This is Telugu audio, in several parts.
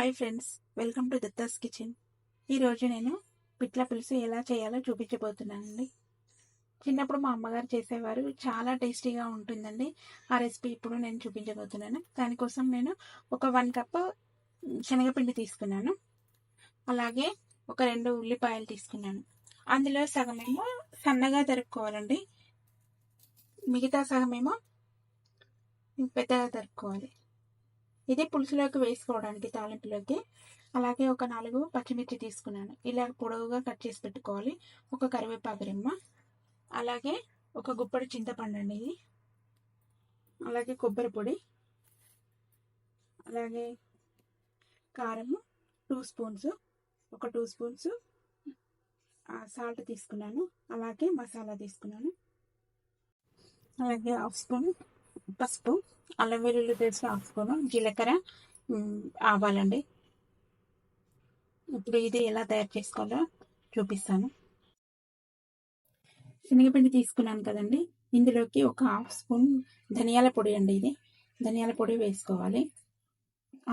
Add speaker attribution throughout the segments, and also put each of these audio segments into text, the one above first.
Speaker 1: Hi friends welcome to Datta's kitchen ఈరోజు నేను పిట్ల పులుసు ఎలా చేయాలో చూపించబోతున్నానండి. చిన్నప్పుడు మా అమ్మగారు చేసేవారు చాలా టేస్టీగా ఉంటుందండి. ఆ రెసిపీ ఇప్పుడు నేను చూపించబోతున్నాను. దానికోసం నేను ఒక వన్ కప్ శనగపిండి తీసుకున్నాను. అలాగే ఒక రెండు ఉల్లిపాయలు తీసుకున్నాను. అందులో సగమేమో సన్నగా తరుక్కోవాలండి. మిగతా సగమేమో పెద్దగా తరుక్కోవాలి. ఇది పులుసులోకి వేసుకోవడానికి తాలింపులోకి. అలాగే ఒక నాలుగు పచ్చిమిర్చి తీసుకున్నాను. ఇలా పొడవుగా కట్ చేసి పెట్టుకోవాలి. ఒక కరివేపాకు రెమ్మ. అలాగే ఒక గుప్పడి చింతపండు అండి ఇది. అలాగే కొబ్బరి పొడి. అలాగే కారము టూ స్పూన్స్. ఒక టూ స్పూన్స్. సాల్ట్ తీసుకున్నాను. అలాగే మసాలా తీసుకున్నాను. అలాగే హాఫ్ స్పూన్ పసుపు. అల్లం వెల్లుల్లి పేస్ట్ హాఫ్ స్పూన్ జీలకర్ర ఆవాలండి. ఇప్పుడు ఇది ఎలా తయారు చేసుకోవాలో చూపిస్తాను. శనగపిండి తీసుకున్నాను కదండి. ఇందులోకి ఒక హాఫ్ స్పూన్ ధనియాల పొడి అండి ఇది. ధనియాల పొడి వేసుకోవాలి.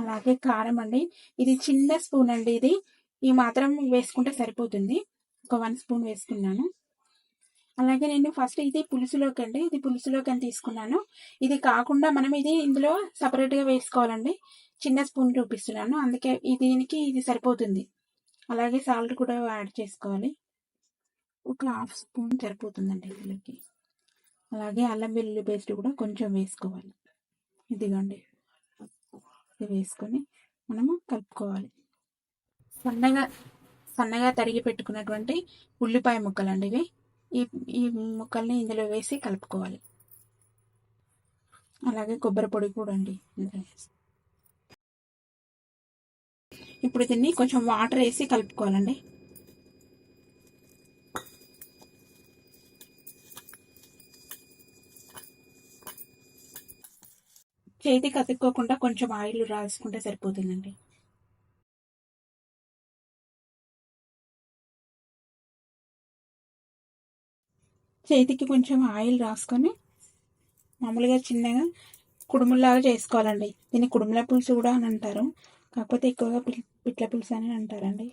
Speaker 1: అలాగే కారం అండి. ఇది చిన్న స్పూన్ అండి ఇది. ఈ మాత్రం వేసుకుంటే సరిపోతుంది. ఒక వన్ స్పూన్ వేసుకున్నాను. అలాగే నేను ఫస్ట్ ఇది పులుసులోకి అండి. ఇది పులుసులోకి అని తీసుకున్నాను. ఇది కాకుండా మనం ఇది ఇందులో సపరేట్గా వేసుకోవాలండి. చిన్న స్పూన్ చూపిస్తున్నాను. అందుకే దీనికి ఇది సరిపోతుంది. అలాగే సాల్ట్ కూడా యాడ్ చేసుకోవాలి. ఒక హాఫ్ స్పూన్ సరిపోతుందండి ఇందులోకి. అలాగే అల్లం వెల్లుల్లి పేస్ట్ కూడా కొంచెం వేసుకోవాలి. ఇదిగోండి. ఇది వేసుకొని మనము కలుపుకోవాలి. సన్నగా సన్నగా తరిగి పెట్టుకున్నటువంటి ఉల్లిపాయ ముక్కలు అండి ఇవి. ఈ ఈ ముక్కల్ని ఇందులో వేసి కలుపుకోవాలి. అలాగే కొబ్బరి పొడి కూడా అండి ఇప్పుడు దీన్ని కొంచెం వాటర్ వేసి కలుపుకోవాలండి. చేతికి అతుక్కోకుండా కొంచెం ఆయిల్ రాసుకుంటే సరిపోతుందండి. చేతికి కొంచెం ఆయిల్ రాసుకొని మామూలుగా చిన్నగా కుడుములాగా చేసుకోవాలండి. దీన్ని కుడుముల పులుసు కూడా అని అంటారు. కాకపోతే ఎక్కువగా పిట్ల పులుసు అని అంటారండి.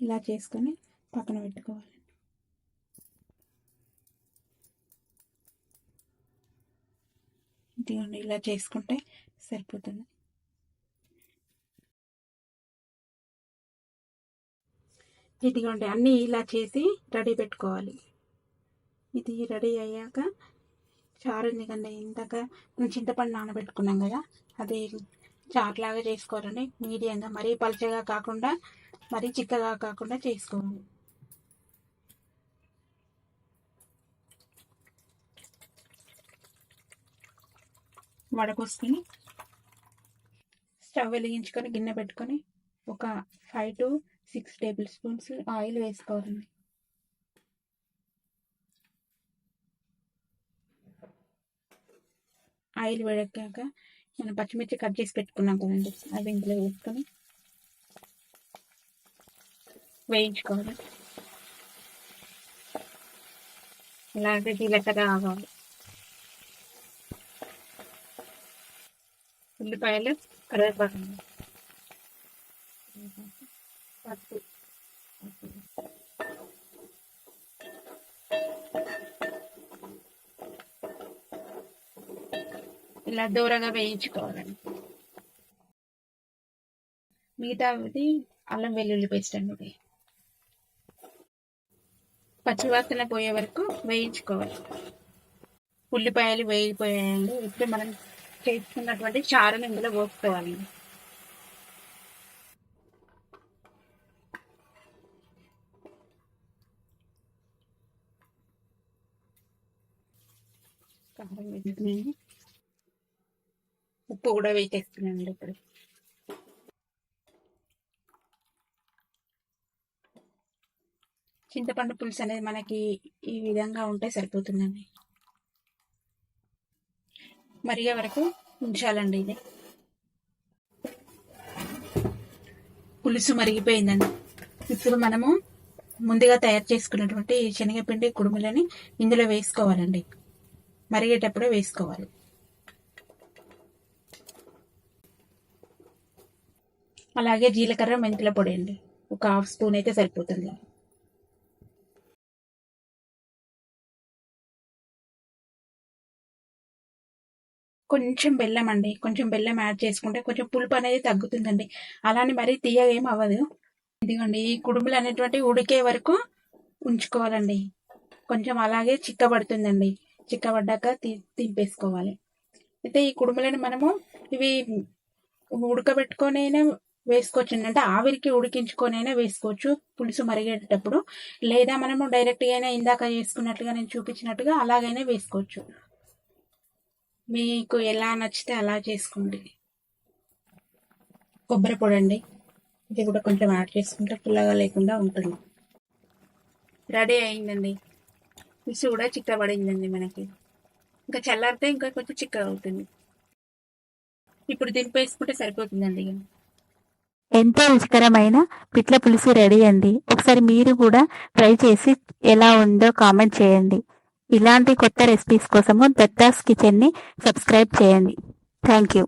Speaker 1: ఇలా చేసుకొని పక్కన పెట్టుకోవాలి. ఇదిగోండి ఇలా చేసుకుంటే సరిపోతుంది. ఇదిగోండి అన్నీ ఇలా చేసి రెడీ పెట్టుకోవాలి. ఇది రెడీ అయ్యాక చారు ఎందుకండి ఇందాక మనం చింతపండు నానబెట్టుకున్నాం కదా అది చారులాగా చేసుకోవాలండి మీడియంగా మరీ పలచగా కాకుండా మరీ చిక్కగా కాకుండా చేసుకోవాలి. వడకొసుకొని స్టవ్ వెలిగించుకొని గిన్నె పెట్టుకొని ఒక five to six tablespoons oil వేసుకోవాలండి ఆయిల్ వేడెక్కాక మనం పచ్చిమిర్చి కట్ చేసి పెట్టుకున్నాం కదండి అవి ఇందులో వేసుకొని వేయించుకోవాలి. ఇలాంటి జీలకర్ర ఆవాలి ఉల్లిపాయలు కరివేపాకు. పసుపు ఇలా దూరంగా వేయించుకోవాలండి మిగతాది అల్లం వెల్లుల్లి పేస్ట్ అండి. పచ్చివాసన పోయే వరకు వేయించుకోవాలి. ఉల్లిపాయలు వేగిపోయాయండి. ఇప్పుడు మనం చేసుకున్నటువంటి చారుని ఇందులో పోసుకోవాలి కారం వేసుకున్నాను ఉప్పు కూడా వేసేస్తున్నాను ఇప్పుడు. చింతపండు పులుసు అనేది మనకి ఈ విధంగా ఉంటే సరిపోతుందండి. మరిగే వరకు ఉంచాలండి ఇది. పులుసు మరిగిపోయిందండి. ఇప్పుడు మనము ముందుగా తయారు చేసుకున్నటువంటి శనగపిండి కుడుములని ఇందులో వేసుకోవాలండి. మరిగేటప్పుడే వేసుకోవాలి. అలాగే జీలకర్ర మెంతుల పొడి అండి. ఒక హాఫ్ స్పూన్ అయితే సరిపోతుంది. కొంచెం బెల్లం అండి. కొంచెం బెల్లం యాడ్ చేసుకుంటే కొంచెం పులుపు అనేది తగ్గుతుందండి. అలానే మరీ తీయగా ఏం అవ్వదు. ఇదిగోండి ఈ కుడుములు అనేటువంటి ఉడికే వరకు ఉంచుకోవాలండి. కొంచెం అలాగే చిక్కబడుతుందండి. చిక్కబడ్డాక తీ తింపేసుకోవాలి. అయితే ఈ కుడుములను మనము ఇవి ఉడకబెట్టుకొనైనా వేసుకోవచ్చు అంటే ఆవిరికి ఉడికించుకొనైనా వేసుకోవచ్చు. పులుసు మరిగేటప్పుడు లేదా మనము డైరెక్ట్గా అయినా ఇందాక చేసుకున్నట్లుగా నేను చూపించినట్టుగా అలాగైనా వేసుకోవచ్చు. మీకు ఎలా నచ్చితే అలా చేసుకోండి. కొబ్బరి పొడి అండి ఇది కూడా కొంచెం యాడ్ చేసుకుంటే పుల్లగా లేకుండా ఉంటుంది. రెడీ అయిందండి. పులుసు కూడా చిక్కబడిందండి మనకి. ఇంకా చల్లారితే ఇంకా కొంచెం చిక్కగా అవుతుంది ఇప్పుడు దింపేసుకుంటే సరిపోతుందండి
Speaker 2: ఎంతో రుచికరమైన పిట్ల పులుసు రెడీ అండి. ఒకసారి మీరు కూడా ట్రై చేసి ఎలా ఉందో కామెంట్ చేయండి. ఇలాంటి కొత్త రెసిపీస్ కోసము దత్తాస్ కిచెన్ని సబ్స్క్రైబ్ చేయండి. Thank you.